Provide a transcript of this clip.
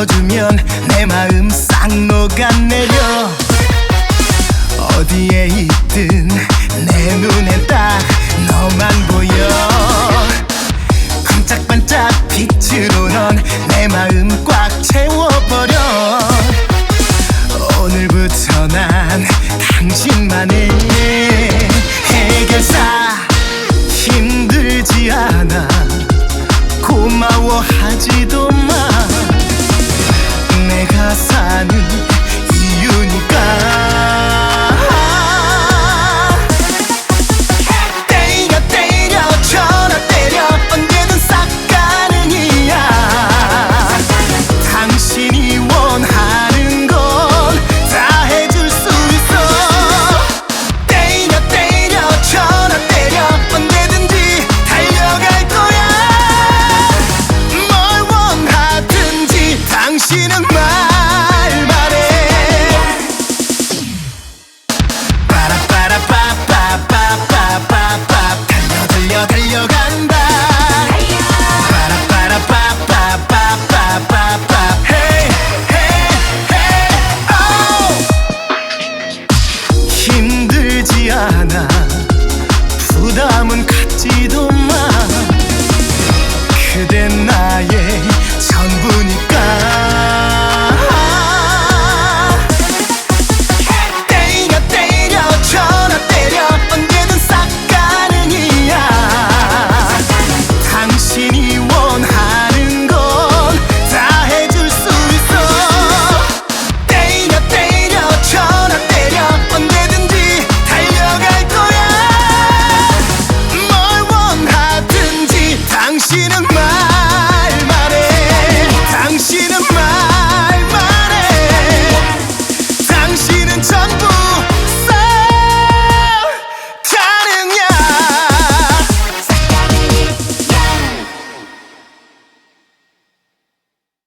안아주면 내 마음 싹 녹아내려. 어디에 있든 내 눈에 딱 너만 보여. 반짝반짝 빛으로 넌 내 마음 全部。